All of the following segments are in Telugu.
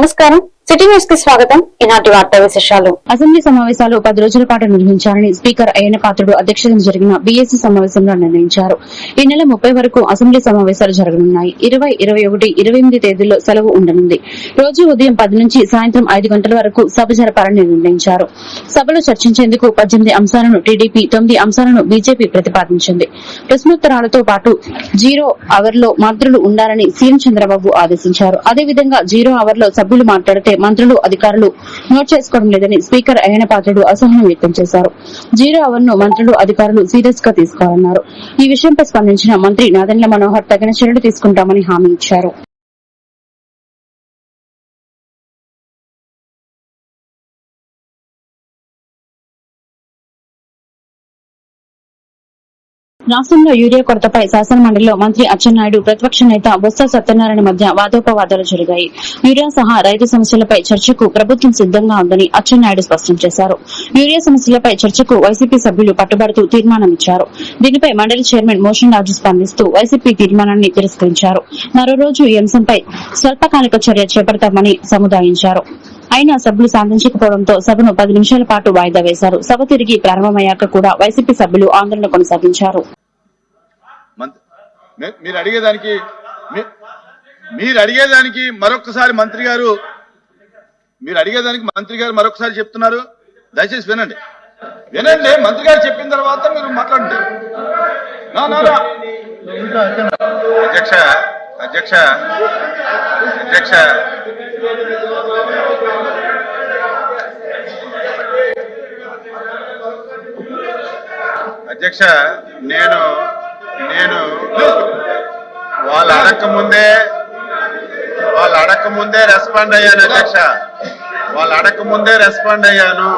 నమస్కారం. సిటీ న్యూస్కి స్వాగతం. ఈనాటి వార్తా విశేషాలు. అసెంబ్లీ సమావేశాలు పది రోజుల పాటు నిర్వహించాలని స్పీకర్ అయ్యన పాత్రుడు అధ్యక్షతన జరిగిన బీఎస్సీ సమావేశంలో నిర్ణయించారు. ఈ నెల ముప్పై వరకు అసెంబ్లీ సమావేశాలు జరగనున్నాయి. ఇరవై ఇరవై ఒకటి ఇరవై ఎనిమిది తేదీల్లో సెలవు ఉండనుంది. రోజు ఉదయం పది నుంచి సాయంత్రం ఐదు గంటల వరకు సభ జరపాలని నిర్ణయించారు. సభలో చర్చించేందుకు పద్దెనిమిది అంశాలను టీడీపీ తొమ్మిది అంశాలను బీజేపీ ప్రతిపాదించింది. ప్రశ్నోత్తరాలతో పాటు జీరో అవర్లో మంత్రులు ఉండాలని సీఎం చంద్రబాబు ఆదేశించారు. అదేవిధంగా జీరో అవర్లో సభ్యులు మాట్లాడితే మంత్రులు అధికారులు నోట్ చేసుకోవడం లేదని స్పీకర్ అయ్యన పాత్రుడు అసహనం వ్యక్తం చేశారు. జీరో అవర్ను మంత్రులు అధికారులు సీరియస్గా తీసుకోవాలన్నారు. ఈ విషయంపై స్పందించిన మంత్రి నాదెండ్ల మనోహర్ తగిన చర్యలు తీసుకుంటామని హామీ ఇచ్చారు. రాష్ట్రంలో యూరియా కొరతపై శాసనమండలిలో మంత్రి అచ్చెన్నాయుడు ప్రతిపక్ష నేత బొత్స సత్యనారాయణ మధ్య వాదోపవాదాలు జరిగాయి. యూరియా సహా రైతు సమస్యలపై చర్చకు ప్రభుత్వం సిద్దంగా ఉందని అచ్చెన్నాయుడు స్పష్టం చేశారు. యూరియా సమస్యలపై చర్చకు వైసీపీ సభ్యులు పట్టుబడుతూ తీర్మానం ఇచ్చారు దీనిపై మండలి చైర్మన్ మోషన్ రాజు స్పందిస్తూ వైసీపీ తీర్మానాన్ని తిరస్కరించారు. మరో రోజు ఈ అంశంపై స్వల్పకాలిక చర్య చేపడతామని సముదాయించారు. అయినా సభ్యులు సాధించకపోవడంతో సభను పది నిమిషాల పాటు వాయిదా వేశారు. సభ తిరిగి ప్రారంభమయ్యాక కూడా వైసీపీ సభ్యులు ఆందోళన కొనసాగించారు. మంత్- మీ- మీరు అడిగేదానికి మీరు అడిగేదానికి మరొకసారి మంత్రి గారు మీరు అడిగేదానికి మంత్రి గారు మరొకసారి చెప్తున్నారు. దయచేసి వినండి. వినండి మంత్రి గారు చెప్పిన తర్వాత మీరు మాట్లాడండి నా, అధ్యక్ష అధ్యక్ష అధ్యక్ష. అధ్యక్ష నేను నేను వాళ్ళు అడక్క ముందే వాళ్ళు అడక్క ముందే రెస్పాండ్ అయ్యాను అధ్యక్ష. వాళ్ళు అడక్క ముందే రెస్పాండ్ అయ్యాను.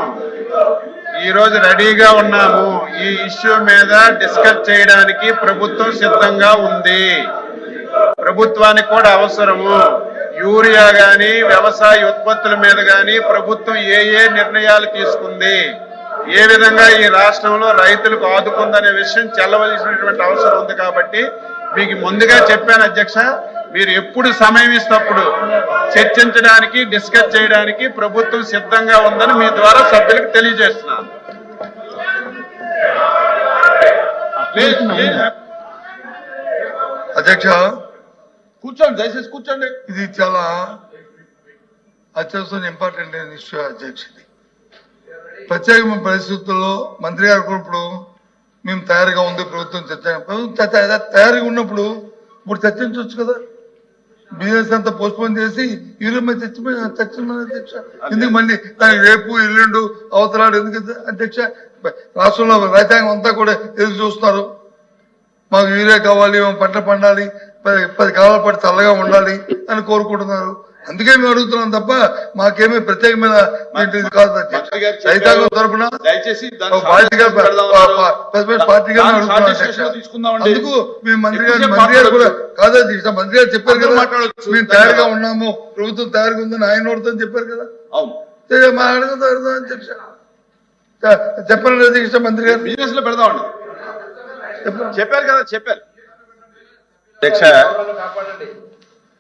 ఈరోజు రెడీగా ఉన్నాము. ఈ ఇష్యూ మీద డిస్కస్ చేయడానికి ప్రభుత్వం సిద్ధంగా ఉంది. ప్రభుత్వానికి కూడా అవసరము. యూరియా గాని వ్యవసాయ ఉత్పత్తుల మీద గాని ప్రభుత్వం ఏ ఏ నిర్ణయాలు తీసుకుంది? ఏ విధంగా ఈ రాష్ట్రంలో రైతులకు ఆదుకుందనే విషయం చెల్లవలసినటువంటి అవసరం ఉంది కాబట్టి మీకు ముందుగా చెప్పాను అధ్యక్ష మీరు ఎప్పుడు సమయం ఇస్తప్పుడు చర్చించడానికి డిస్కస్ చేయడానికి ప్రభుత్వం సిద్ధంగా ఉందని మీ ద్వారా సభ్యులకు తెలియజేస్తున్నాను. అధ్యక్ష కూర్చోండి దయచేసి కూర్చోండి ఇది చాలా అత్యవసరం ఇంపార్టెంట్ ఇష్యూ అధ్యక్ష ఇది ప్రత్యేకమైన పరిస్థితుల్లో మంత్రి గారు ఇప్పుడు మేము తయారుగా ఉంది ప్రభుత్వం చర్చ. ప్రభుత్వం తయారుగా ఉన్నప్పుడు ఇప్పుడు చర్చించవచ్చు కదా. బిజినెస్ అంతా పోస్ట్పోన్ చేసి మీద చర్చ అధ్యక్ష. ఎందుకు మళ్ళీ దానికి రేపు ఎల్లుండు అవసరాలు ఎందుకు అధ్యక్ష? రాష్ట్రంలో రైతాంగం అంతా కూడా ఎదురు చూస్తున్నారు. మాకు యూరియా కావాలి మేము పంట పండాలి పది పది కాలాల పాటు చల్లగా ఉండాలి అని కోరుకుంటున్నారు. అందుకే మేము అడుగుతున్నాం తప్ప మాకేమీ ప్రత్యేకమైన కాదు అధ్యక్ష. మంత్రి గారు చెప్పారు. రైతాంగం తరపున దయచేసి దాన్ని ఒక పార్టీగా పార్టీగా. అందుకు మేము మంత్రి గారు మంత్రి గారు కూడా మాట్లాడొచ్చు. కాదు అధ్యక్ష మంత్రి గారు చెప్పారు కదా మాట్లాడొచ్చు. మేము తయారుగా ఉన్నాము. ప్రభుత్వం తయారుగా ఉందని ఆయన నోడుతో చెప్పారు కదా. మా చెప్పండి అధ్యక్ష మంత్రి గారు. బిజినెస్లో పెడదామండి. చెప్పారు కదా చెప్పారు. అధ్యక్ష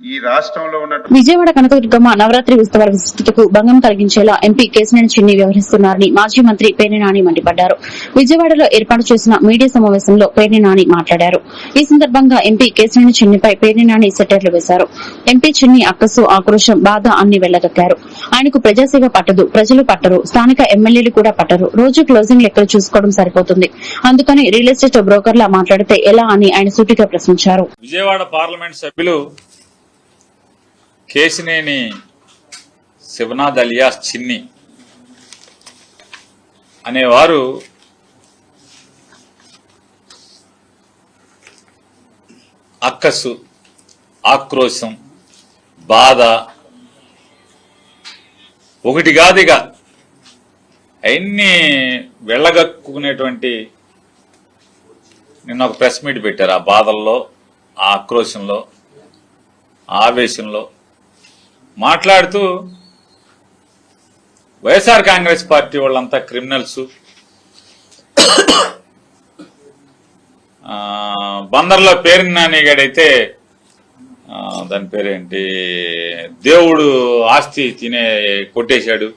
ఈ రాష్ట్రంలో ఉన్నటువంటి విజయవాడ కనకదుర్గమ్మ నవరాత్రి ఉత్సవాల విశిష్టతకు భంగం కలిగించేలా ఎంపీ కేసినేని చిన్ని వ్యవహరిస్తున్నారని మాజీ మంత్రి పేర్ని నాని మండిపడ్డారు. విజయవాడలో ఏర్పాటు చేసిన మీడియా సమావేశంలో పేర్ని నాని మాట్లాడారు. ఈ సందర్భంగా ఎంపీ కేసినేని చిన్నిపై పేర్ని నాని సెటర్లు వేశారు. ఎంపీ చిన్ని అక్కసు ఆక్రోశం బాధ అన్ని వెళ్ళగక్కారు ఆయనకు ప్రజాసేవ పట్టదు ప్రజలు పట్టరు స్థానిక ఎమ్మెల్యేలు కూడా పట్టరు. రోజు క్లోజింగ్ లెక్కలు చూసుకోవడం సరిపోతుంది. అందుకని రియల్ ఎస్టేట్ బ్రోకర్లా మాట్లాడితే ఎలా అని ఆయన సూటిగా ప్రశ్నించారు. విజయవాడ పార్లమెంట్ సభ్యులు కేసినేని శివనాథ్ అలియాస్ చిన్ని అనేవారు అక్కసు ఆక్రోశం బాధ. ఒకటి కాదుగా అవన్నీ వెళ్ళగక్కునేటువంటి నిన్న ఒక ప్రెస్ మీట్ పెట్టారు ఆ బాధల్లో ఆ ఆక్రోశంలో ఆవేశంలో. మాట్లాడుతూ వైఎస్ఆర్ కాంగ్రెస్ పార్టీ వాళ్ళంతా క్రిమినల్స్. బందర్లో పేరుని నానిగాడైతే దాని పేరేంటి దేవుడు ఆస్తి తినే కొట్టేశాడు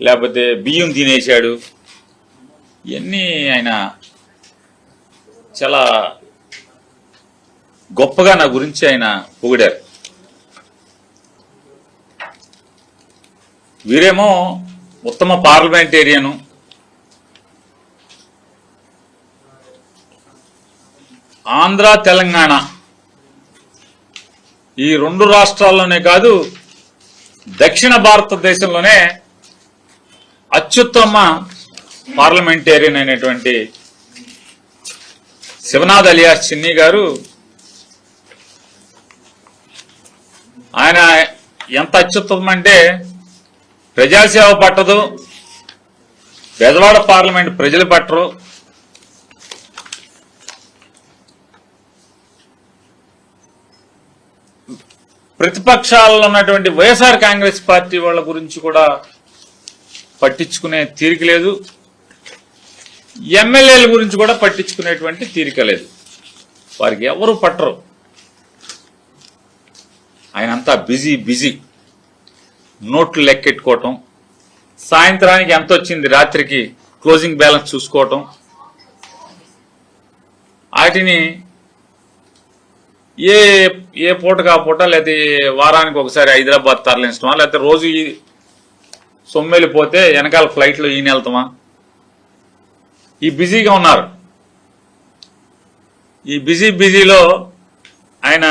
లేకపోతే బియ్యం తినేశాడు ఇవన్నీ ఆయన చాలా గొప్పగా నా గురించి ఆయన పొగిడారు. వీరేమో ఉత్తమ పార్లమెంటేరియను. ఆంధ్ర తెలంగాణ. ఈ రెండు రాష్ట్రాల్లోనే కాదు దక్షిణ భారతదేశంలోనే అత్యుత్తమ పార్లమెంటేరియన్ అయినటువంటి శివనాథ్ అలియా చిన్ని గారు. ఆయన ఎంత అత్యుత్తమం అంటే ప్రజాసేవ పట్టదు బెజవాడ పార్లమెంట్ ప్రజలు పట్టరు. ప్రతిపక్షాల్లో ఉన్నటువంటి వైఎస్ఆర్ కాంగ్రెస్ పార్టీ వాళ్ళ గురించి కూడా పట్టించుకునే తీరిక లేదు. ఎమ్మెల్యేల గురించి కూడా పట్టించుకునేటువంటి తీరిక లేదు. వారికి ఎవరు పట్టరు. ఆయన అంతా బిజీ బిజీ. నోట్లు లెక్కెట్టుకోవటం సాయంత్రానికి ఎంత వచ్చింది రాత్రికి క్లోజింగ్ బ్యాలెన్స్ చూసుకోవటం వాటిని ఏ ఏ పూటకు కాపూట పూట లేకపోతే వారానికి ఒకసారి హైదరాబాద్ తరలించడమా లేకపోతే రోజు ఈ సొమ్మెళ్ళిపోతే వెనకాల ఫ్లైట్లో ఈయన వెళ్తామా? ఈ బిజీగా ఉన్నారు. ఈ బిజీ బిజీలో ఆయన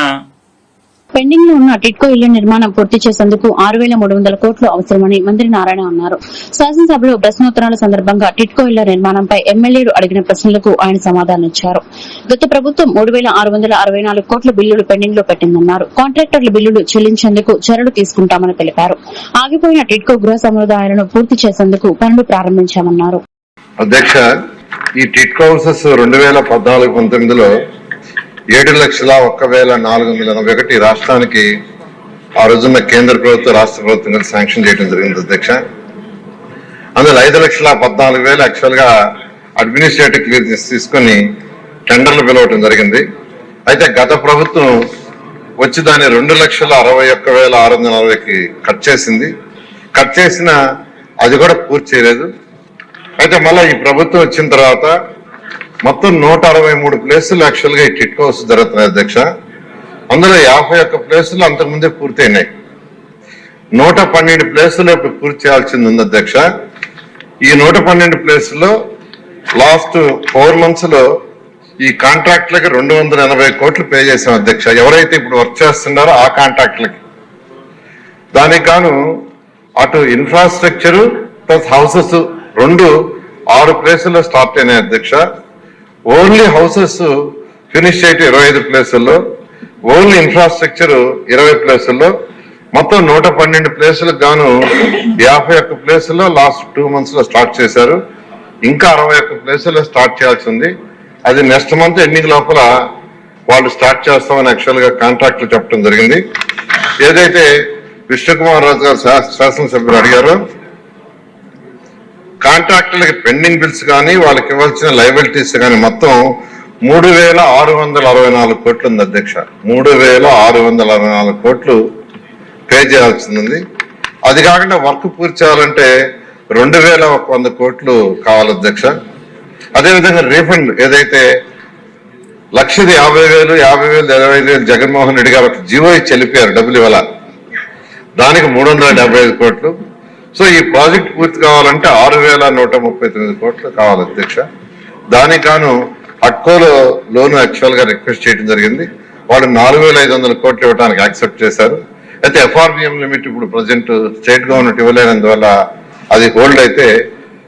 పెండింగ్లో ఉన్న టిట్కో ఇళ్ళ నిర్మాణం పూర్తి చేసేందుకు ఆరు వేల మూడు వందల కోట్లు అవసరమని మంత్రి నారాయణ అన్నారు. శాసనసభలో ప్రశ్నోత్తరాల సందర్భంగా టిట్కో ఇళ్ళ నిర్మాణంపై ఎమ్మెల్యేలు అడిగిన ప్రశ్నలకు ఆయన సమాధానమిచ్చారు. గత ప్రభుత్వం మూడు వేల ఆరు వందల అరవై నాలుగు కోట్ల బిల్లులు పెండింగ్లో పెట్టిందన్నారు. కాంట్రాక్టర్ల బిల్లులు చెల్లించేందుకు చర్యలు తీసుకుంటామని తెలిపారు. ఆగిపోయిన టిట్కో గృహ సముదాయాలను పూర్తి చేసేందుకు పనులు ప్రారంభించామన్నారు. అధ్యక్ష ఈ టిట్ హౌసెస్ రెండు వేల పద్నాలుగు పంతొమ్మిదిలో ఏడు లక్షల ఒక్క వేల నాలుగు వందల ఎనభై ఒకటి రాష్ట్రానికి ఆ రోజున్న కేంద్ర ప్రభుత్వం రాష్ట్ర ప్రభుత్వం కలిసి శాంక్షన్ చేయడం జరిగింది అధ్యక్ష. అందులో ఐదు లక్షల పద్నాలుగు వేలు యాక్చువల్గా అడ్మినిస్ట్రేటివ్ క్లియరెన్స్ తీసుకొని టెండర్లు పిలవటం జరిగింది. అయితే గత ప్రభుత్వం వచ్చి దాన్ని రెండు లక్షల అరవై ఒక్క వేల ఆరు వందల అరవైకి కట్ చేసింది. కట్ చేసిన అది కూడా పూర్తి చేయలేదు. అయితే మళ్ళీ ఈ ప్రభుత్వం వచ్చిన తర్వాత మొత్తం నూట అరవై మూడు ప్లేసులు యాక్చువల్గా ఈ కిట్ హౌస్ జరుగుతున్నాయి అధ్యక్ష. అందులో యాభై ఒక్క ప్లేసులు అంతకుముందే పూర్తయినాయి నూట పన్నెండు ప్లేసులు ఇప్పుడు పూర్తి చేయాల్సింది ఉంది అధ్యక్ష. ఈ నూట పన్నెండు ప్లేసుల్లో లాస్ట్ ఫోర్ మంత్స్లో ఈ కాంట్రాక్ట్లకి రెండు వందల ఎనభై కోట్లు పే చేసాం అధ్యక్ష. ఎవరైతే ఇప్పుడు వర్క్ చేస్తున్నారో ఆ కాంట్రాక్ట్లకి. దానికి గాను అటు ఇన్ఫ్రాస్ట్రక్చరు ప్లస్ హౌసెస్ రెండు ఆరు ప్లేసుల్లో స్టార్ట్ అయినాయి అధ్యక్ష. ఓన్లీ హౌసెస్ ఫినిష్ చేయటం ఇరవై ఐదు ప్లేసుల్లో ఓన్లీ ఇన్ఫ్రాస్ట్రక్చర్ ఇరవై ప్లేసుల్లో మొత్తం నూట పన్నెండు ప్లేసులకు గాను యాభై ఒక్క ప్లేసుల్లో లాస్ట్ టూ మంత్స్లో స్టార్ట్ చేశారు. ఇంకా అరవై ఒక్క ప్లేసుల్లో స్టార్ట్ చేయాల్సి ఉంది. అది నెక్స్ట్ మంత్ ఎండింగ్ లోపల వాళ్ళు స్టార్ట్ చేస్తామని యాక్చువల్గా కాంట్రాక్ట్ చెప్పడం జరిగింది. ఏదైతే విష్ణుకుమార్ రాజు గారు శాస- శాసనసభ్యులు అడిగారో కాంట్రాక్టులకి పెండింగ్ బిల్స్ కానీ వాళ్ళకి ఇవ్వాల్సిన లైబిలిటీస్ కానీ మొత్తం మూడు వేల ఆరు వందల అరవై నాలుగు కోట్లు ఉంది అధ్యక్ష. మూడు వేల ఆరు వందల అరవై నాలుగు కోట్లు పే చేయాల్సింది. అది కాకుండా వర్క్ పూర్తి చేయాలంటే రెండు వేల ఒక వంద కోట్లు కావాలి అధ్యక్ష. అదేవిధంగా రీఫండ్ ఏదైతే లక్షది యాభై వేలు యాభై వేలు ఇరవై వేలు జగన్మోహన్ రెడ్డి గారు ఒక జీవో ఇచ్చి వెళ్ళిపోయారు డబ్బులు ఇవ్వాల? దానికి మూడు వందల డెబ్బై ఐదు కోట్లు. సో ఈ ప్రాజెక్ట్ పూర్తి కావాలంటే ఆరు వేల నూట ముప్పై తొమ్మిది కోట్లు కావాలి అధ్యక్ష. దానికి గాను అట్కోలో లోన్ యాక్చువల్గా రిక్వెస్ట్ చేయడం జరిగింది. వాళ్ళు నాలుగు వేల ఐదు వందల కోట్లు ఇవ్వడానికి యాక్సెప్ట్ చేశారు. అయితే ఎఫ్ఆర్బిఎం లిమిట్ ఇప్పుడు ప్రజెంట్ స్టేట్ గవర్నమెంట్ ఇవ్వలేనందువల్ల అది హోల్డ్ అయితే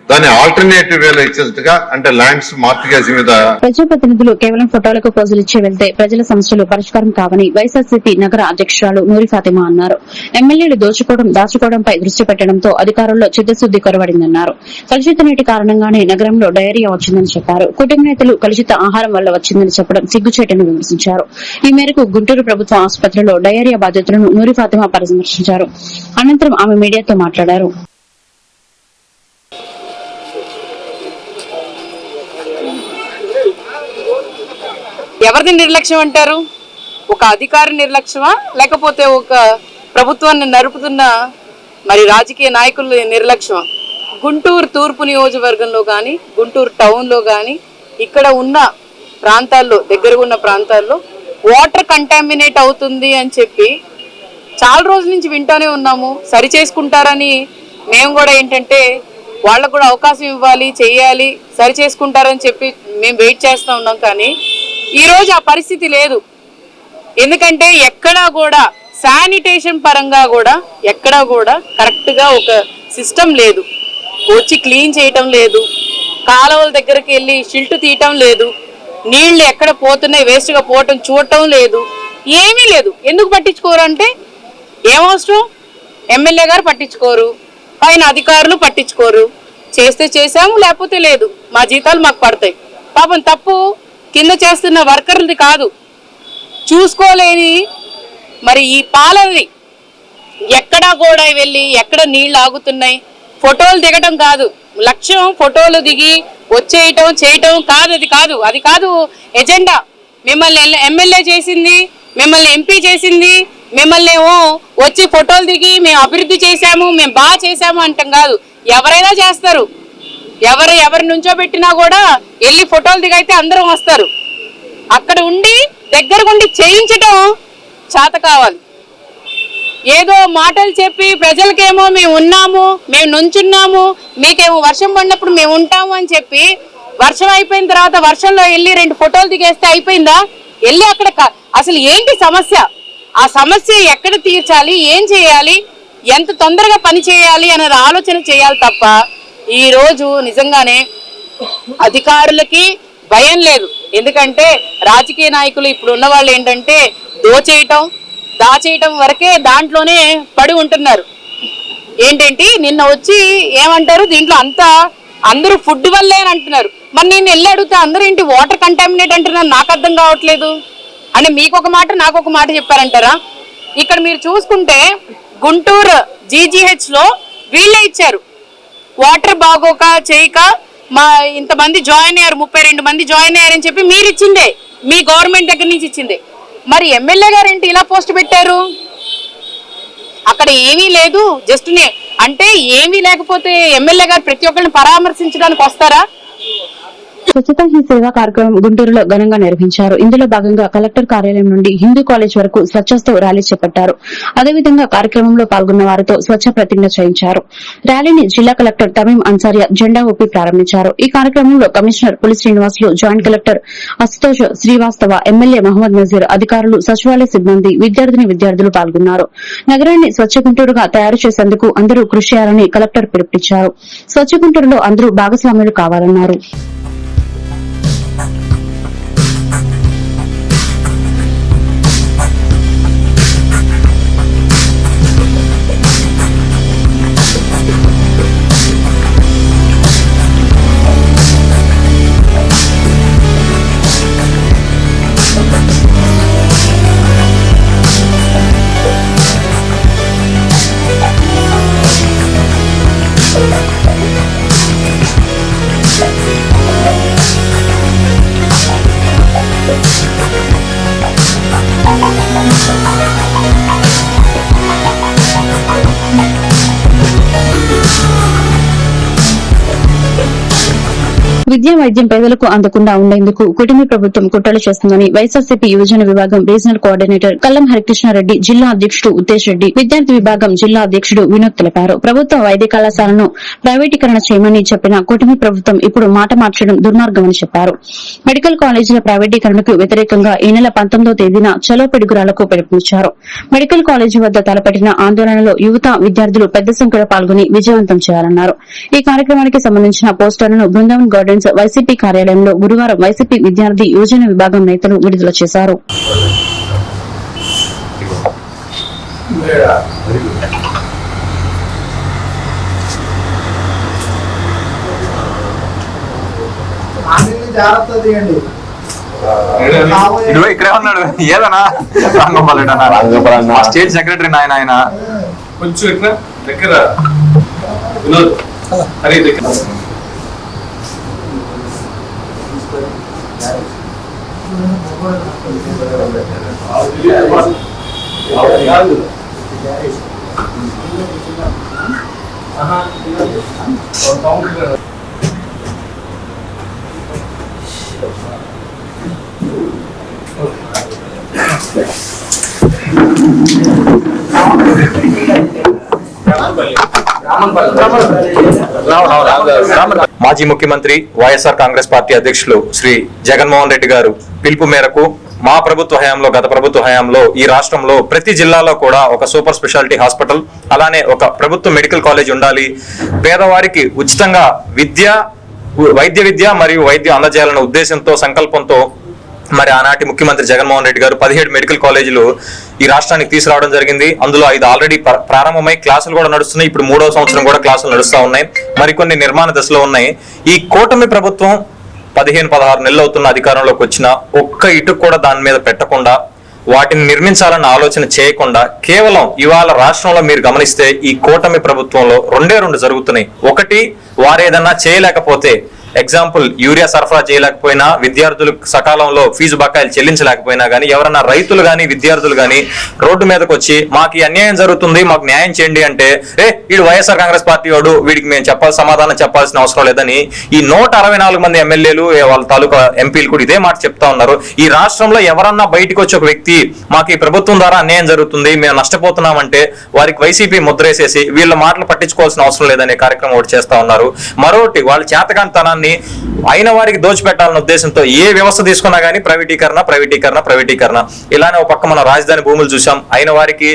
దాన్ని ఆల్టర్నేటివ్ వేలో ఇచ్చినట్టుగా అంటే ల్యాండ్స్ మార్టిగేజ్ మీద ప్రజాప్రతినిధులు కేవలం ఫోటోలకు పోజులు ఇచ్చి వెళ్తే ప్రజల సమస్యలు పరిష్కారం కావని వైఎస్ఆర్సీపీ నగర అధ్యక్షురాలు నూరి ఫాతిమా అన్నారు. ఎమ్మెల్యేలు దోచుకోవడం దాచుకోవడంపై దృష్టి పెట్టడంతో అధికారుల్లో చిత్తశుద్ది కొరవడిందన్నారు. కలుషిత నీటి కారణంగానే నగరంలో డయేరియా వచ్చిందని చెప్పారు. కుటుంబ నేతలు కలుషిత ఆహారం వల్ల వచ్చిందని చెప్పడం సిగ్గుచేటని విమర్శించారు. ఈ మేరకు గుంటూరు ప్రభుత్వ ఆసుపత్రిలో డయేరియా బాధితులను నూరి ఫాతిమా పరామర్శించారు అనంతరం ఆమె మీడియాతో మాట్లాడారు. ఎవరిది నిర్లక్ష్యం అంటారు? ఒక అధికారి నిర్లక్ష్యమా? లేకపోతే ఒక ప్రభుత్వాన్ని నడుపుతున్న మరి రాజకీయ నాయకుల నిర్లక్ష్యమా? గుంటూరు తూర్పు నియోజకవర్గంలో కానీ గుంటూరు టౌన్లో కానీ ఇక్కడ ఉన్న ప్రాంతాల్లో దగ్గర ఉన్న ప్రాంతాల్లో వాటర్ కంటామినేట్ అవుతుంది అని చెప్పి చాలా రోజుల నుంచి వింటూనే ఉన్నాము. సరి చేసుకుంటారని మేము కూడా ఏంటంటే వాళ్ళకు కూడా అవకాశం ఇవ్వాలి చేయాలి సరి చేసుకుంటారని చెప్పి మేము వెయిట్ చేస్తూ ఉన్నాం. కానీ ఈరోజు ఆ పరిస్థితి లేదు. ఎందుకంటే ఎక్కడా కూడా శానిటేషన్ పరంగా కూడా ఎక్కడా కూడా కరెక్ట్గా ఒక సిస్టమ్ లేదు. వచ్చి క్లీన్ చేయటం లేదు. కాలువల దగ్గరికి వెళ్ళి షిల్ట్ తీయటం లేదు. నీళ్ళు ఎక్కడ పోతున్నాయి వేస్ట్గా పోవటం చూడటం లేదు. ఏమీ లేదు. ఎందుకు పట్టించుకోరు అంటే ఏమవసరం ఎమ్మెల్యే గారు పట్టించుకోరు. పైన అధికారులు పట్టించుకోరు. చేస్తే చేశాము లేకపోతే లేదు. మా జీతాలు మాకు పడతాయి. పాపం తప్పు కింద చేస్తున్న వర్కర్లది కాదు. చూసుకోలేని మరి ఈ పాలది ఎక్కడా కూడా వెళ్ళి ఎక్కడ నీళ్ళు ఆగుతున్నాయి. ఫోటోలు దిగటం కాదు. లక్ష్యం ఫోటోలు దిగి వచ్చేయటం చేయటం కాదు అది కాదు. అది కాదు ఎజెండా. మిమ్మల్ని ఎమ్మెల్యే చేసింది మిమ్మల్ని ఎంపీ చేసింది మిమ్మల్ని ఏమో వచ్చి ఫోటోలు దిగి మేము అభివృద్ధి చేశాము మేము బాగా చేశాము అంటాం కాదు. ఎవరైనా చేస్తారు. ఎవరు ఎవరి నుంచో పెట్టినా కూడా వెళ్ళి ఫోటోలు దిగైతే అందరం వస్తారు. అక్కడ ఉండి దగ్గరగుండి చేయించడం చేత కావాలి. ఏదో మాటలు చెప్పి ప్రజలకేమో మేము ఉన్నాము మేము నుంచున్నాము మీకేమో వర్షం పడినప్పుడు మేము ఉంటాము అని చెప్పి వర్షం అయిపోయిన తర్వాత వర్షంలో వెళ్ళి రెండు ఫోటోలు దిగేస్తే అయిపోయిందా? వెళ్ళి అక్కడ అసలు ఏంటి సమస్య? ఆ సమస్య ఎక్కడ తీర్చాలి? ఏం చేయాలి? ఎంత తొందరగా పని చేయాలి అనేది ఆలోచన చేయాలి తప్ప ఈ రోజు నిజంగానే అధికారులకి భయం లేదు. ఎందుకంటే రాజకీయ నాయకులు ఇప్పుడు ఉన్న వాళ్ళు ఏంటంటే దోచేయటం దాచేయటం వరకే దాంట్లోనే పడి ఉంటున్నారు. ఏంటంటే? నిన్న వచ్చి ఏమంటారు? దీంట్లో అంతా అందరూ ఫుడ్ వల్లే అని అంటున్నారు. మరి నేను వెళ్ళి అడిగితే అందరూ ఏంటి వాటర్ కంటామినేట్ అంటున్నారు? నాకు అర్థం కావట్లేదు. అంటే మీకు ఒక మాట నాకు ఒక మాట చెప్పారంటారా? ఇక్కడ మీరు చూసుకుంటే గుంటూరు జీజీహెచ్లో వీళ్ళే ఇచ్చారు. వాటర్ బాగోక చేయక మా ఇంతమంది జాయిన్ అయ్యారు ముప్పై రెండు మంది జాయిన్ అయ్యారని చెప్పి మీరు ఇచ్చిందే. మీ గవర్నమెంట్ దగ్గర నుంచి ఇచ్చిందే. మరి ఎమ్మెల్యే గారు ఏంటి ఇలా పోస్ట్ పెట్టారు? అక్కడ ఏమీ లేదు జస్ట్ నే- అంటే ఏమీ లేకపోతే ఎమ్మెల్యే గారు ప్రతి ఒక్కరిని పరామర్శించడానికి వస్తారా? స్వచ్ఛతా హీ సేవా కార్యక్రమం గుంటూరులో ఘనంగా నిర్వహించారు. ఇందులో భాగంగా కలెక్టర్ కార్యాలయం నుండి హిందూ కాలేజ్ వరకు స్వచ్ఛస్తో ర్యాలీ చేపట్టారు. అదేవిధంగా కార్యక్రమంలో పాల్గొన్న వారితో స్వచ్ఛ ప్రతిజ్ఞ చేయించారు. ర్యాలీని జిల్లా కలెక్టర్ తమీం అన్సారియా జెండా ఊపి ప్రారంభించారు. ఈ కార్యక్రమంలో commissioner Puli Srinivasulu joint collector Ashutosh Srivastava MLA Mohammed Nazeer అధికారులు సచివాలయ సిబ్బంది విద్యార్థిని విద్యార్థులు పాల్గొన్నారు. నగరాన్ని స్వచ్ఛ గుంటూరుగా తయారు చేసేందుకు అందరూ కృషి చేయాలని కలెక్టర్ పిలుపునిచ్చారు. స్వచ్ఛ గుంటూరులో అందరూ భాగస్వాములు కావాలన్నారు. విద్యా వైద్యం పేదలకు అందకుండా ఉండేందుకు కూటమి ప్రభుత్వం కుట్రలు చేస్తుందని వైఎస్ఆర్సీపీ యువజన విభాగం రీజనల్ కోఆర్డినేటర్ కల్లం హరికృష్ణారెడ్డి జిల్లా అధ్యక్షుడు ఉత్తేష్ రెడ్డి విద్యార్థి విభాగం జిల్లా అధ్యక్షుడు వినోద్ తెలిపారు. ప్రభుత్వ వైద్య కళాశాలను ప్రైవేటీకరణ చేయమని చెప్పిన కూటమి ప్రభుత్వం ఇప్పుడు మాట మార్చడం దుర్మార్గమని చెప్పారు. మెడికల్ కాలేజీల ప్రైవేటీకరణకు వ్యతిరేకంగా ఈ నెల పంతొమ్మిదో తేదీన చలో పిడుగురాలకు పిలుపునిచ్చారు. మెడికల్ కాలేజీ వద్ద తలపెట్టిన ఆందోళనలో యువత విద్యార్థులు పెద్ద సంఖ్యలో పాల్గొని విజయవంతం చేయాలన్నారు. ఈ కార్యక్రమానికి సంబంధించిన పోస్టర్లను బృందావన్ గార్డెన్స్ వైసీపీ కార్యాలయంలో గురువారం వైసీపీ విద్యార్థి యువజన విభాగం నేతలు విడుదల చేశారు. జాగ్రత్త తీయండి ఇదిగో ఇక్కడే ఉన్నాడు. ఏదన్నా? రంగంపల్లెటనా స్టేట్ సెక్రటరీ నాయన ఆయన. కొంచెం ఇక్కడ దగ్గర. వినోద్. అరే దగ్గర. మాజీ ముఖ్యమంత్రి వైఎస్ఆర్ కాంగ్రెస్ పార్టీ అధ్యక్షులు శ్రీ జగన్మోహన్ రెడ్డి గారు పిలుపు మేరకు మా ప్రభుత్వ హయాంలో గత ప్రభుత్వ హయాంలో ఈ రాష్ట్రంలో ప్రతి జిల్లాలో కూడా ఒక సూపర్ స్పెషాలిటీ హాస్పిటల్ అలానే ఒక ప్రభుత్వ మెడికల్ కాలేజ్ ఉండాలి. పేదవారికి ఉచితంగా విద్య వైద్య విద్య మరియు వైద్యం అందజేయాలన్న ఉద్దేశంతో సంకల్పంతో మరి ఆనాటి ముఖ్యమంత్రి జగన్మోహన్ రెడ్డి గారు పదిహేడు మెడికల్ కాలేజీలు ఈ రాష్ట్రానికి తీసుకురావడం జరిగింది. అందులో ఐదు ఆల్రెడీ ప్ర- ప్రారంభమై క్లాసులు కూడా నడుస్తున్నాయి. ఇప్పుడు మూడో సంవత్సరం కూడా క్లాసులు నడుస్తూ ఉన్నాయి. మరికొన్ని నిర్మాణ దశలో ఉన్నాయి. ఈ కూటమి ప్రభుత్వం పదిహేను పదహారు నెలలు అవుతున్న అధికారంలోకి వచ్చిన ఒక్క ఇటు కూడా దాని మీద పెట్టకుండా వాటిని నిర్మించాలన్న ఆలోచన చేయకుండా కేవలం ఇవాళ రాష్ట్రంలో మీరు గమనిస్తే ఈ కూటమి ప్రభుత్వంలో రెండే రెండు జరుగుతున్నాయి. ఒకటి వారేదన్నా చేయలేకపోతే ఎగ్జాంపుల్ యూరియా సరఫరా చేయలేకపోయినా విద్యార్థులు సకాలంలో ఫీజు బకాయిలు చెల్లించలేకపోయినా కానీ ఎవరన్నా రైతులు కానీ విద్యార్థులు కానీ రోడ్డు మీదకి వచ్చి మాకు ఈ అన్యాయం జరుగుతుంది మాకు న్యాయం చేయండి అంటే ఏ వీడు వైఎస్ఆర్ కాంగ్రెస్ పార్టీ వాడు వీడికి మేము చెప్పాలి సమాధానం చెప్పాల్సిన అవసరం లేదని ఈ నూట అరవై నాలుగు మంది ఎమ్మెల్యేలు వాళ్ళ తాలూకా ఎంపీలు కూడా ఇదే మాట చెప్తా ఉన్నారు. ఈ రాష్ట్రంలో ఎవరన్నా బయటకు వచ్చి ఒక వ్యక్తి మాకు ఈ ప్రభుత్వం ద్వారా అన్యాయం జరుగుతుంది మేము నష్టపోతున్నామంటే వారికి వైసీపీ ముద్రేసేసి వీళ్ళ మాటలు పట్టించుకోవాల్సిన అవసరం లేదనే కార్యక్రమం ఒకటి చేస్తా ఉన్నారు. మరొకటి వాళ్ళ చేతకాంతనాన్ని అయిన వారికి దోచిపెట్టాలన్న ఉద్దేశంతో ఏ వ్యవస్థ తీసుకున్నా కానీ ప్రైవేటీకరణ ప్రైవేటీకరణ ప్రైవేటీకరణ. ఇలానే ఒక పక్క మన రాజధాని భూములు చూసాం అయిన వారికి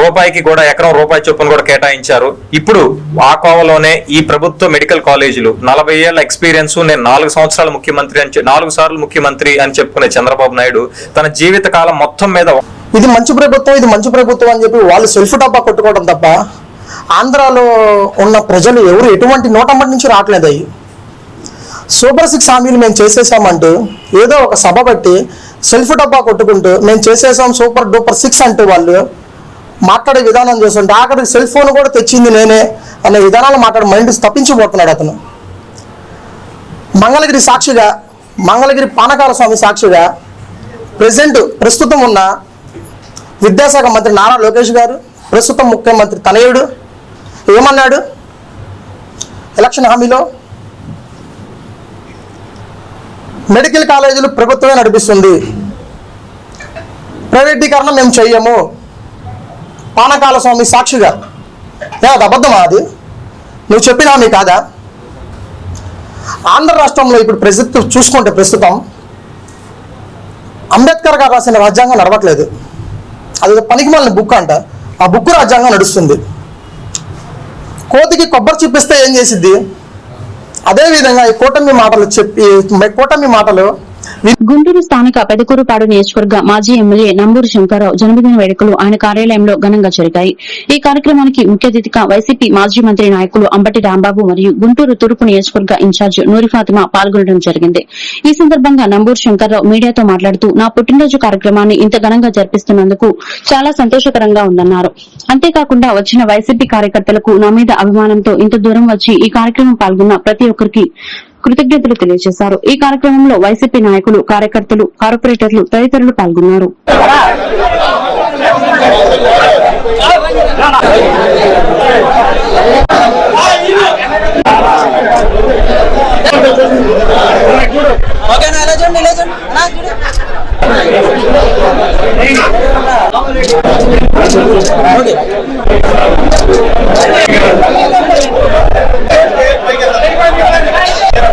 రూపాయికి కూడా ఎకరం రూపాయి చొప్పున కూడా కేటాయించారు. ఇప్పుడు ఆ కోవలోనే ఈ ప్రభుత్వ మెడికల్ కాలేజీలు నలభై ఏళ్ళ ఎక్స్పీరియన్స్ నేను నాలుగు సంవత్సరాల ముఖ్యమంత్రి అని నాలుగు సార్లు ముఖ్యమంత్రి అని చెప్పుకునే చంద్రబాబు నాయుడు తన జీవిత కాలం మొత్తం మీద ఇది మంచి ప్రభుత్వం ఇది మంచి ప్రభుత్వం అని చెప్పి వాళ్ళు సెల్ఫ్ డబ్బా కొట్టుకోవడం తప్ప ఆంధ్రాలో ఉన్న ప్రజలు ఎవరు ఎటువంటి నోటమ్మటి నుంచి రావట్లేదు సూపర్ సిక్స్ హామీలు మేము చేసేసామంటూ ఏదో ఒక సభ బట్టి సెల్ఫ్ డబ్బా కొట్టుకుంటూ మేము చేసేసాం సూపర్ డూపర్ సిక్స్ అంటూ వాళ్ళు మాట్లాడే విధానం చూస్తుంటే ఆఖరికి సెల్ ఫోన్ కూడా తెచ్చింది నేనే అనే విధానాలు మాట్లాడి మైండ్ తప్పించిపోతున్నాడు అతను. మంగళగిరి సాక్షిగా మంగళగిరి పానకాల స్వామి సాక్షిగా ప్రజెంట్ ప్రస్తుతం ఉన్న విద్యాశాఖ మంత్రి నారా లోకేష్ గారు ప్రస్తుతం ముఖ్యమంత్రి తనయుడు ఏమన్నాడు? ఎలక్షన్ హామీలో మెడికల్ కాలేజీలు ప్రభుత్వమే నడిపిస్తుంది. ప్రైవేటీకరణ మేము చెయ్యము. పానకాల స్వామి సాక్షిగా. ఏ అది అబద్ధమా అది? నువ్వు చెప్పినా మీ కాదా? ఆంధ్ర రాష్ట్రంలో ఇప్పుడు ప్రస్తుతం చూసుకుంటే ప్రస్తుతం అంబేద్కర్ గారు రాసిన రాజ్యాంగం నడవట్లేదు. అది పనికిమాలిన బుక్ అంట. ఆ బుక్ రాజ్యాంగం నడుస్తుంది. కోతికి కొబ్బరి చూపిస్తే ఏం చేసిద్ది? అదే విధంగా ఈ కూటమి మాటలు చెప్పి కూటమి మాటలు గుంటూరు స్థానిక పెదకూరుపాడు నియోజకవర్గ మాజీ ఎమ్మెల్యే నంబూరు శంకర్రావు జన్మదిన వేడుకలు ఆయన కార్యాలయంలో ఘనంగా జరిగాయి. ఈ కార్యక్రమానికి ముఖ్య అతిథిగా వైసీపీ మాజీ మంత్రి నాయకులు అంబటి రాంబాబు మరియు గుంటూరు తూర్పు నియోజకవర్గ ఇన్ఛార్జ్ నూరి ఫాతిమా పాల్గొనడం జరిగింది. ఈ సందర్భంగా నంబూరు శంకర్రావు మీడియాతో మాట్లాడుతూ నా పుట్టినరోజు కార్యక్రమాన్ని ఇంత ఘనంగా జరిపిస్తున్నందుకు చాలా సంతోషకరంగా ఉందన్నారు. అంతేకాకుండా వచ్చిన వైసీపీ కార్యకర్తలకు నా మీద అభిమానంతో ఇంత దూరం వచ్చి ఈ కార్యక్రమం పాల్గొన్న ప్రతి ఒక్కరికి కృతజ్ఞతలు తెలియజేశారు. ఈ కార్యక్రమంలో వైసీపీ నాయకులు కార్యకర్తలు కార్పొరేటర్లు తదితరులు పాల్గొన్నారు.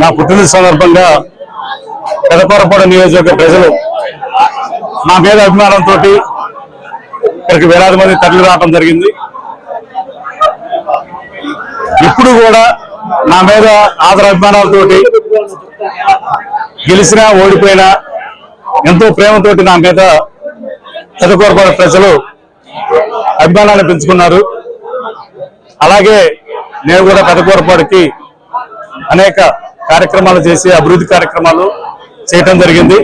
నా పుట్టిన సందర్భంగా పెదపరపాడు నియోజకవర్గ ప్రజలు నా మీద అభిమానంతో ఇక్కడికి వేలాది మంది తరలి రావడం జరిగింది. ఇప్పుడు కూడా నా మీద ఆదర అభిమానాలతోటి గెలిచినా ఓడిపోయినా ఎంతో ప్రేమతోటి నా మీద పెదపరపాడు ప్రజలు అభిమానాన్ని పెంచుకున్నారు. అలాగే నేను కూడా పెదపరపాడుకి అనేక కార్యక్రమాలు చేసి అభివృద్ధి కార్యక్రమాలు చేయటం జరిగింది.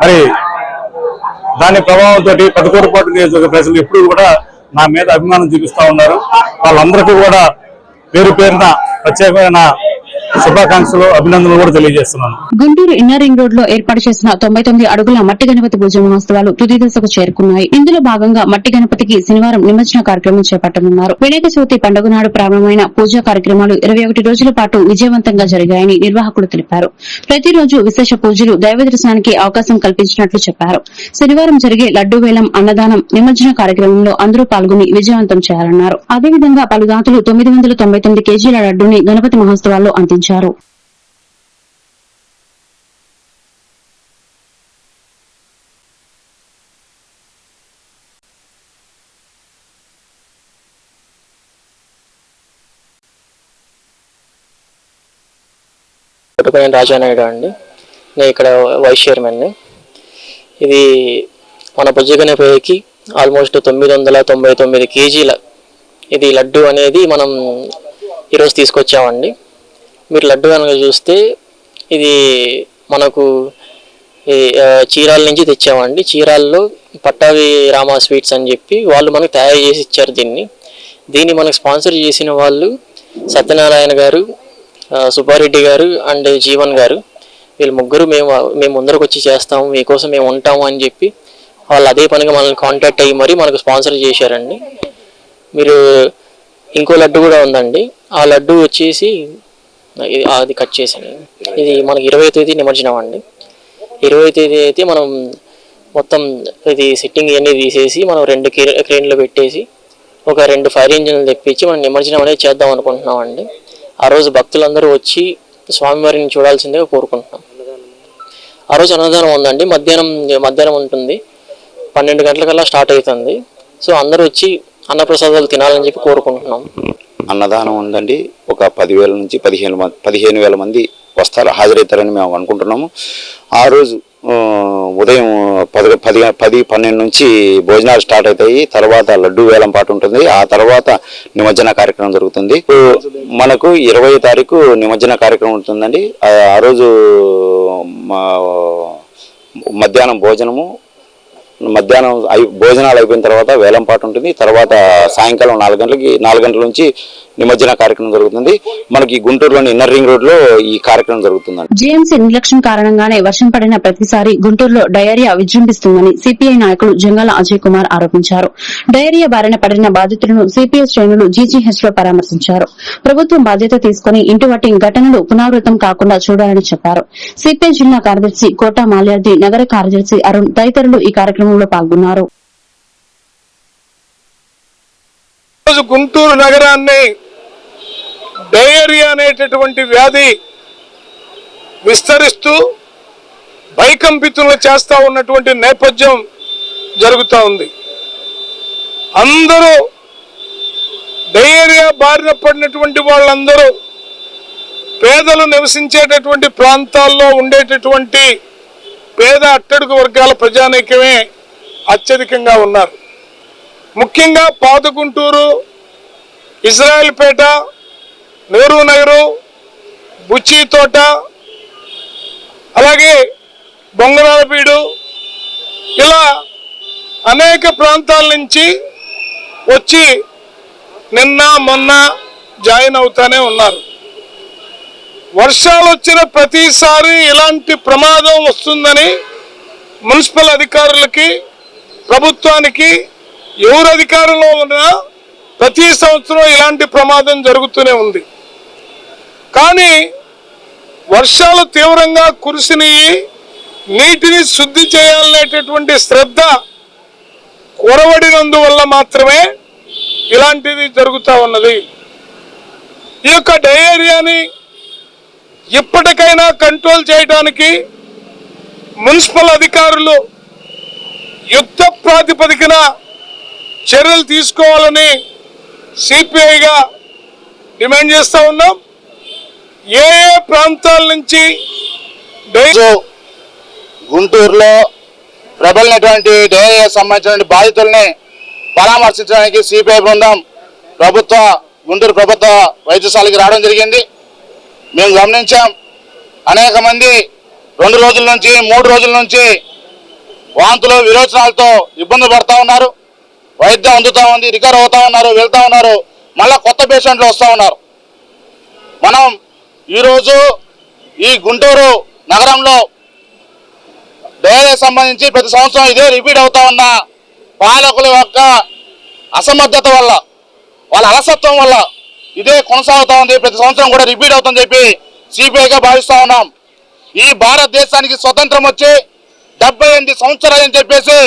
మరి దాని ప్రభావంతో పెదకూరపాటు నియోజకవర్గ ప్రజలు ఎప్పుడు కూడా నా మీద అభిమానం చూపిస్తూ ఉన్నారు. వాళ్ళందరికీ కూడా పేరు పేరున ప్రత్యేకమైన శుభాకాంక్షలు అభినందనలు కూడా తెలియజేస్తున్నాను. గుంటూరు ఇన్నర్ రింగ్ రోడ్లో ఏర్పాటు చేసిన తొంభై తొమ్మిది అడుగుల మట్టి గణపతి పూజ మహోత్సవాలు తుది దశకు చేరుకున్నాయి. ఇందులో భాగంగా మట్టి గణపతికి శనివారం నిమజ్జన కార్యక్రమం చేపట్టనున్నారు. వినాయక చవితి పండుగ నాడు ప్రారంభమైన పూజా కార్యక్రమాలు ఇరవై ఒకటి రోజుల పాటు విజయవంతంగా జరిగాయని నిర్వాహకులు తెలిపారు. ప్రతిరోజు విశేష పూజలు దైవ దర్శనానికి అవకాశం కల్పించినట్లు చెప్పారు. శనివారం జరిగే లడ్డూ వేలం అన్నదానం నిమజ్జన కార్యక్రమంలో అందరూ పాల్గొని విజయవంతం చేయాలన్నారు. అదేవిధంగా పలు దాతలు తొమ్మిది వందల తొంభై తొమ్మిది కేజీల లడ్డూని గణపతి మహోత్సవాల్లో అందించారు. కొట్టుకునే రాజానాయుడు అండి. నేను ఇక్కడ వైస్ చైర్మన్ని ఇది మన బుజ్జగనపేకి ఆల్మోస్ట్ తొమ్మిది వందల తొంభై తొమ్మిది కేజీల ఇది లడ్డు అనేది మనం ఈరోజు తీసుకొచ్చామండి. మీరు లడ్డు కనుక చూస్తే ఇది మనకు చీరాల నుంచి తెచ్చామండి. చీరాల్లో పట్టావి రామా స్వీట్స్ అని చెప్పి వాళ్ళు మనకు తయారు చేసి ఇచ్చారు దీన్ని. దీన్ని మనకు స్పాన్సర్ చేసిన వాళ్ళు సత్యనారాయణ గారు సుబ్బారెడ్డి గారు అండ్ జీవన్ గారు. వీళ్ళు ముగ్గురు మేము మేము ముందరకు వచ్చి చేస్తాము మీకోసం మేము ఉంటాము అని చెప్పి వాళ్ళు అదే పనిగా మనల్ని కాంటాక్ట్ అయ్యి మరీ మనకు స్పాన్సర్ చేశారండి. మీరు ఇంకో లడ్డు కూడా ఉందండి. ఆ లడ్డు వచ్చేసి అది కట్ చేసాను ఇది మనకి ఇరవై తేదీ నిమజ్జనం అండి. ఇరవై తేదీ అయితే మనం మొత్తం ఇది సిట్టింగ్ ఇవన్నీ తీసేసి మనం రెండు క్రే- క్రేన్లు పెట్టేసి ఒక రెండు ఫైర్ ఇంజిన్లు తెప్పించి మనం నిమజ్జనం అనేది చేద్దాం అనుకుంటున్నాం అండి. ఆ రోజు భక్తులందరూ వచ్చి స్వామివారిని చూడాల్సిందిగా కోరుకుంటున్నాం. ఆ రోజు అన్నదానం ఉందండి. మధ్యాహ్నం మధ్యాహ్నం ఉంటుంది. పన్నెండు గంటలకల్లా స్టార్ట్ అవుతుంది. సో అందరూ వచ్చి అన్నప్రసాదాలు తినాలని చెప్పి కోరుకుంటున్నాం. అన్నదానం ఉందండి. ఒక పదివేల నుంచి పదిహేను మంది పదిహేను వేల మంది వస్తారు హాజరవుతారని మేము అనుకుంటున్నాము. ఆ రోజు ఉదయం పది పది పది పన్నెండు నుంచి భోజనాలు స్టార్ట్ అవుతాయి. తర్వాత లడ్డు వేలం పాటు ఉంటుంది. ఆ తర్వాత నిమజ్జన కార్యక్రమం జరుగుతుంది. మనకు ఇరవై తారీఖు నిమజ్జన కార్యక్రమం ఉంటుందండి. ఆ ఆ రోజు మా- మధ్యాహ్నం భోజనము మధ్యాహ్నం అయి భోజనాలు అయిపోయిన తర్వాత వేలంపాట ఉంటుంది. తర్వాత సాయంకాలం నాలుగు గంటలకి నాలుగు గంటల నుంచి నిమజ్జన కార్యక్రమం జరుగుతుంది. మనకి గుంటూరులోని ఇన్నర్ రింగ్ రోడ్లో ఈ కార్యక్రమం జరుగుతుందండి. జీఎంసీ నిర్లక్ష్యం కారణంగానే వర్షం పడిన ప్రతిసారి గుంటూరులో డయేరియా విజృంభిస్తుందని సిపిఐ నాయకులు జంగాల అజయ్ కుమార్ ఆరోపించారు. డయేరియా బారిన పడిన బాధితులను సిపిఐ శ్రేణులు జీజీహెచ్లో పరామర్శించారు. ప్రభుత్వం బాధ్యత తీసుకుని ఇంటివట్టి ఘటనలు పునరావృతం కాకుండా చూడాలని చెప్పారు. సిపిఐ జిల్లా కార్యదర్శి కోటా మాల్యాద్రి నగర కార్యదర్శి అరుణ్ తదితరులు ఈ కార్యక్రమంలో పాల్గొన్నారు. గుంటూరు నగరాన్ని డయేరియా అనేటటువంటి వ్యాధి విస్తరిస్తూ భయకంపితులు చేస్తూ ఉన్నటువంటి నేపథ్యం జరుగుతూ ఉంది. అందరూ డయేరియా బారిన పడినటువంటి వాళ్ళందరూ పేదలు నివసించేటటువంటి ప్రాంతాల్లో ఉండేటటువంటి పేద అట్టడుగు వర్గాల ప్రజానైక్యమే అత్యధికంగా ఉన్నారు. ముఖ్యంగా పాదగుంటూరు ఇజ్రాయెల్పేట నెహ్రూ నగరు బుచ్చి తోట అలాగే బొంగరాలపీడు ఇలా అనేక ప్రాంతాల నుంచి వచ్చి నిన్న మొన్న జాయిన్ అవుతానే ఉన్నారు. వర్షాలు వచ్చిన ప్రతిసారి ఇలాంటి ప్రమాదం వస్తుందని మున్సిపల్ అధికారులకి ప్రభుత్వానికి ఎవరు అధికారంలో ఉన్నా ప్రతి సంవత్సరం ఇలాంటి ప్రమాదం జరుగుతూనే ఉంది. కానీ వర్షాలు తీవ్రంగా కురిసినవి నీటిని శుద్ధి చేయాలనేటటువంటి శ్రద్ధ కొరవడినందువల్ల మాత్రమే ఇలాంటిది జరుగుతూ ఉన్నది. ఈ యొక్క డయేరియాని ఇప్పటికైనా కంట్రోల్ చేయడానికి మున్సిపల్ అధికారులు యుద్ధ ప్రాతిపదికన చర్యలు తీసుకోవాలని సిపిఐగా డిమాండ్ చేస్తూ ఉన్నాం. ఏ ప్రాంతాల నుంచి గుంటూరులో ప్రబలినటువంటి డైరియా సంబంధించిన బాధితుల్ని పరామర్శించడానికి సిపిఐ బృందం ప్రభుత్వ గుంటూరు ప్రభుత్వ వైద్యశాలకి రావడం జరిగింది. మేము గమనించాం. అనేక మంది రెండు రోజుల నుంచి మూడు రోజుల నుంచి వాంతులు విరోచనాలతో ఇబ్బందులు పడుతూ ఉన్నారు. వైద్యం అందుతూ ఉంది రికవర్ అవుతా ఉన్నారు వెళ్తూ ఉన్నారు. మళ్ళా కొత్త పేషెంట్లు వస్తూ ఉన్నారు. మనం ఈరోజు ఈ గుంటూరు నగరంలో డైరియా సంబంధించి ప్రతి సంవత్సరం ఇదే రిపీట్ అవుతా ఉన్న పాలకుల యొక్క అసమర్థత వల్ల వాళ్ళ అలసత్వం వల్ల ఇదే కొనసాగుతూ ఉంది. ప్రతి సంవత్సరం కూడా రిపీట్ అవుతుందని చెప్పి సిపిఐగా భావిస్తూ ఉన్నాం. ఈ భారతదేశానికి స్వతంత్రం వచ్చి డెబ్బై ఎనిమిది సంవత్సరాలు అని చెప్పేసి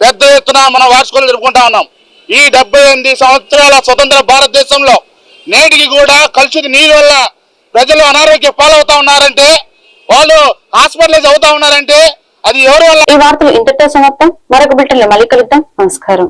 పెద్ద ఎత్తున మనం వార్షికలు జరుపుకుంటా ఉన్నాం. ఈ డెబ్బై ఎనిమిది సంవత్సరాల స్వతంత్ర భారతదేశంలో నేటికి కూడా కలుషిత నీరు వల్ల ప్రజలు అనారోగ్య పాలవుతా ఉన్నారంటే వాళ్ళు హాస్పిటలైజ్ అవుతా ఉన్నారంటే అది ఎవరు వల్ల? ఈ వార్తలు ఇంతటితో సమాప్తం. మరొక బిల్టన్లో మళ్ళీ కలుద్దాం. నమస్కారం.